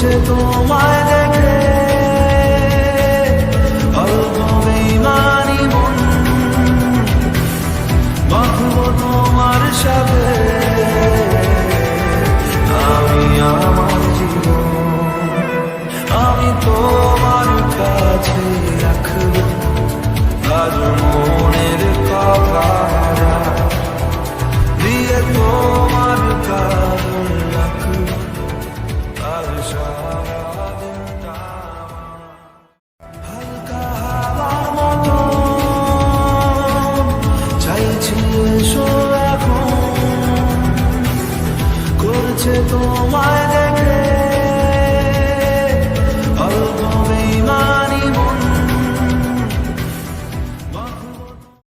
হচ্ছে তোমায় দেখে। অল্প বেমানি মন বাঁধব তোমার সাথে। আমি আমার জীবন, আমি তোমার কাছে রাখব। আর মনের কথা দিয়ে তোমার কাছে বলছে তোমায়